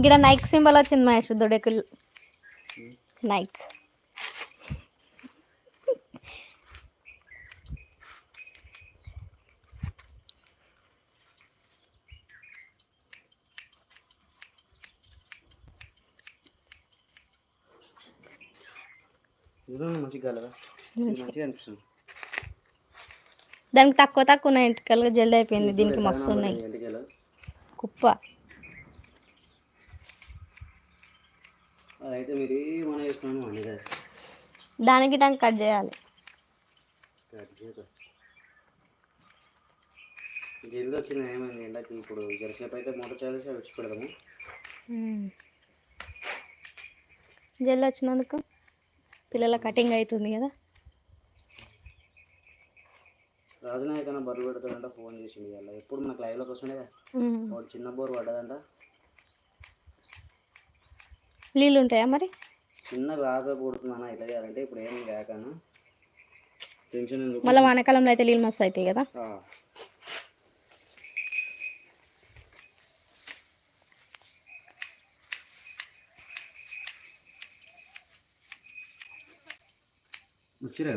ఇక్కడ Nike symbol వచ్చింది Mahesh దొడకు Nike దానికి తక్కువ తక్కువ ఉన్నాయి ఎంటికలుగా జల్దీ అయిపోయింది దీనికి మస్తు ఉన్నాయి. ఎంటికలు కుప్ప. అదైతే మీరు ఏమైనా చేసుకున్నాను అండి కదా. దానికి దానికి కట్ చేయాలి. కట్ చేయకు. జల్ది వచ్చింది ఏమైంది? ఎండకి ఇప్పుడు జరసేపు అయితే మూట చేసి వచ్చి పెడదాము జల్దీ వచ్చినందుకు పిల్లల కటింగ్ అవుతుంది కదా. రాజనాయకన్నా బరువు పెడతాడంట ఫోన్ చేసింది ఇవాళ. ఎప్పుడు మనకు లైవ్లోకి వస్తుండే కదా. వాడు చిన్న బోర్ పడ్డదంట. నీళ్ళు ఉంటాయా మరి? చిన్న వేపే పుడుతుందన్న ఇట్లా చేయాలంటే ఇప్పుడు ఏం లేకనా? టెన్షన్ మళ్ళీ వానాకాలంలో అయితే నీళ్ళు మస్తు అవుతాయి కదా. వచ్చిరా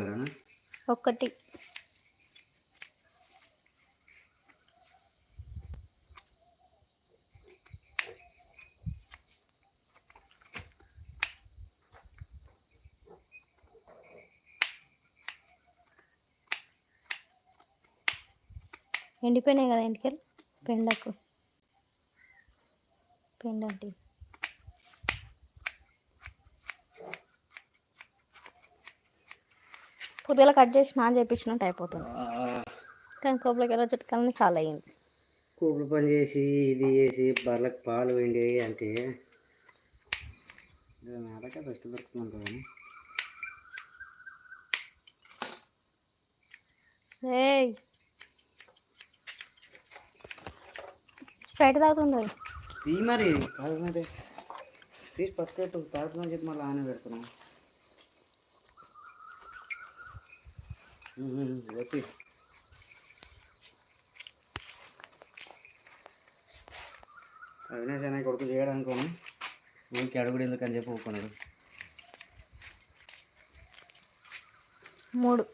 ఒక్కటి. ఎండిపోయినాయి కదా ఇంటికి పెండకు. పెండంటి. పొద్దుల కట్ చేసి నాన్ చేపించినట్టు అయిపోతుంది. కానీ కోపలకి వెళ్ళి చుట్టుకాలని చాలా అయ్యింది కూపులు పని చేసి ఇది చేసి బర్రెలకు పాలు వెండి అంటే మేడకే బెస్ట్ దొరుకుతుంది కదా ఏయ్! స్ప్రైట్ తాగుతుంది. తీ మరి కాదు మరి. తీసి పక్కట్టు తాగుతుందని చెప్పి మళ్ళీ ఆనే పెడుతున్నాం. ఓకే. అవినాష్ అనే కొడుకు చేయడానికి మనకి అడుగుడు ఎందుకు అని చెప్పి ఊరుకున్నాడు. మూడు.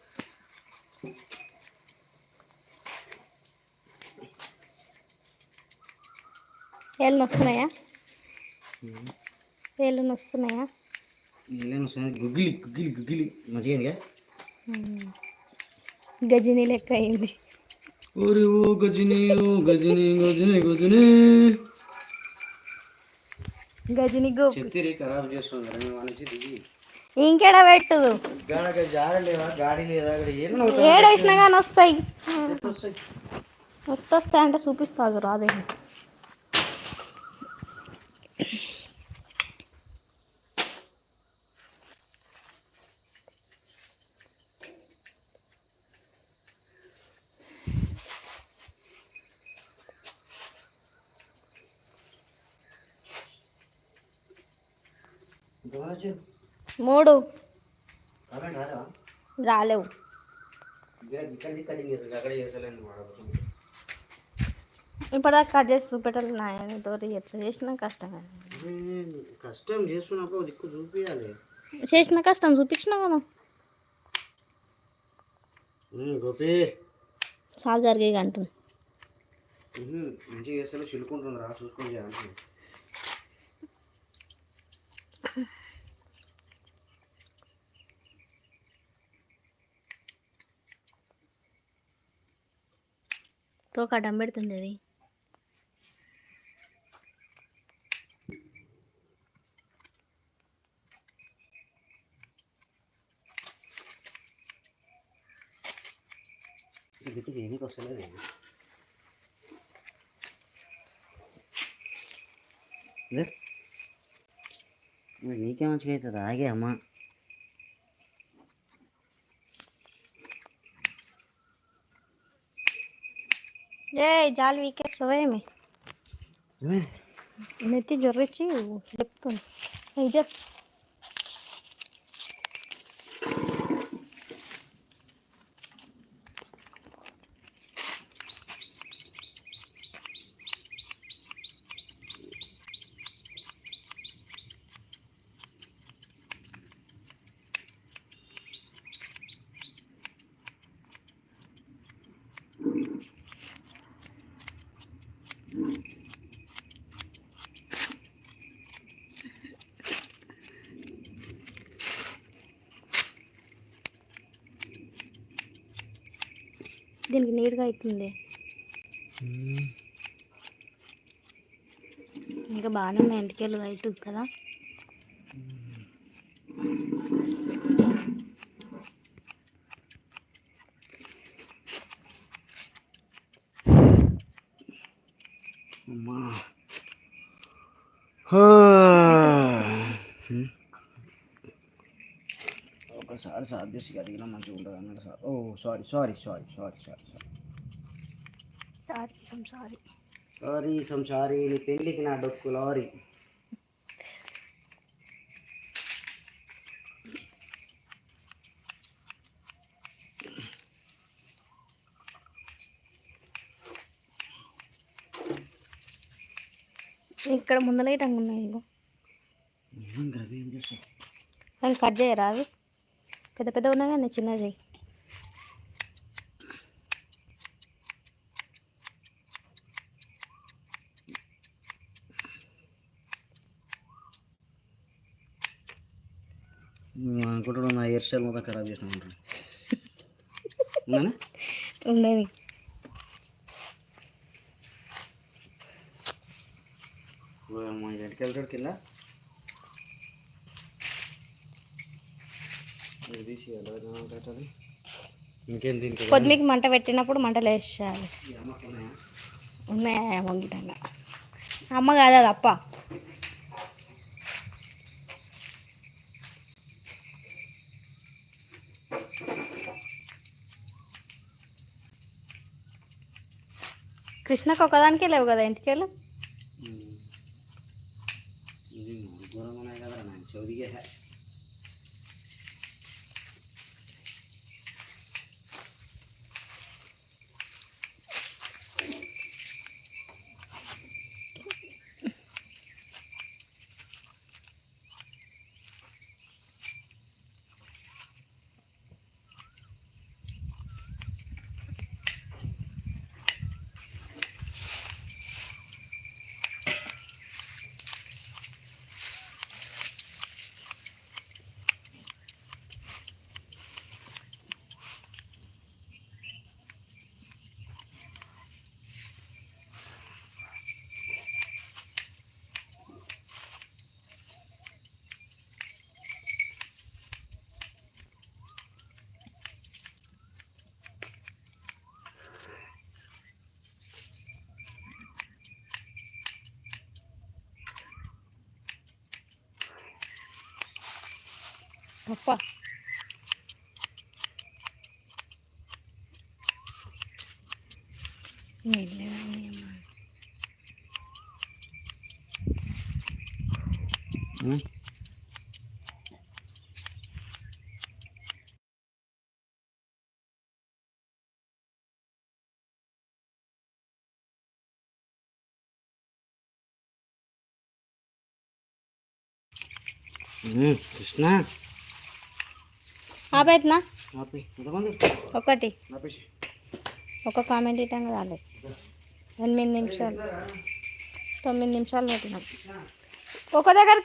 ఏళ్ళు నొస్తున్నాయా ఏళ్ళు నొస్తున్నాయా గుగ్గిలి గుగ్గిలి గుగ్గిలి. మంచిగా గజిని లెక్క అయింది. ఓరి ఓ గజని ఓ గజని గజని గజని. గజిని గో చెత్తిరి ఖరాబ్ చేస్తుంది దిగి. ఇంకేడ పెట్టు? ఏడేసినా కానీ వస్తాయి. వస్తాయి? అంటే చూపిస్తుంది రాదే మూడు. రాలేవు. ఇప్పటిదాకా కట్ చేసి చూపెట్టాలి నాయనతో ఎట్లా చేసినా కష్టమే. కష్టం చేస్తున్నప్పుడు దిక్కు చూపించాలి చేసిన కష్టం చూపించినా కదా. గోపి. చాలా జరిగే అంటుంది. మంచిగా చేస్తే చిలుకుంటుంది రా చూసుకొని చేయాలి తోక అడ్డం పెడుతుంది అది. దిక్కు చేయడానికి వస్తలేదు నీకే మంచిగా అవుతుంది? ఆగే అమ్మా. ఏ జాలి వీకేస్తావేమి ఏమైంది? నెత్తి జొర్రిచ్చి చెప్తుంది ఇది దీనికి నీట్గా అవుతుంది. ఇంకా బాగానే ఉన్నాయి. ఎంటికెళ్ళు వైట్ కదా అమ్మా ఒకసారి సాధ్యసి అడిగినా మంచిగా ఉంటుంది అన్నాడు sir. Oh sorry sorry sorry sorry sorry sorry. Sorry some sorry sorry some sorry నీ పెళ్ళికి నా డొక్కు లారీ. ఇక్కడ ముందర ఇటంగా ఉన్నాయి ఇగో. కట్ చేయరా అవి? పెద్ద పెద్ద ఉన్నాయి కానీ చిన్న చేయి నువ్వు అనుకుంటున్నావు నా హెయిర్ స్టైల్ మొత్తం ఖరాబ్ చేసిన ఉంటాను ఉండేది వెళ్తాడు కింద ఇక్కడ తీసి పెట్టాలి ఇంకేం దీనికి కొద్దిమీకి మంట పెట్టినప్పుడు మంటలు వేసేయాలి ఉన్నాయా? ఉన్నాయా వంగిటంగా అమ్మ కాదు అది అప్ప కృష్ణకు ఒకదానికే లేవు కదా ఇంటికెళ్ళు ఉమ్. Apa? Nila naman. Hmm? Hmm, terus na. ఆపేట్నా ఆపి ఎంతమంది ఒకటి ఆపేసి ఒక కామెంట్ ఇవ్వటం రాలేదు ఎనిమిది నిమిషాలు తొమ్మిది నిమిషాలు పెట్టినాం ఒక దగ్గరికి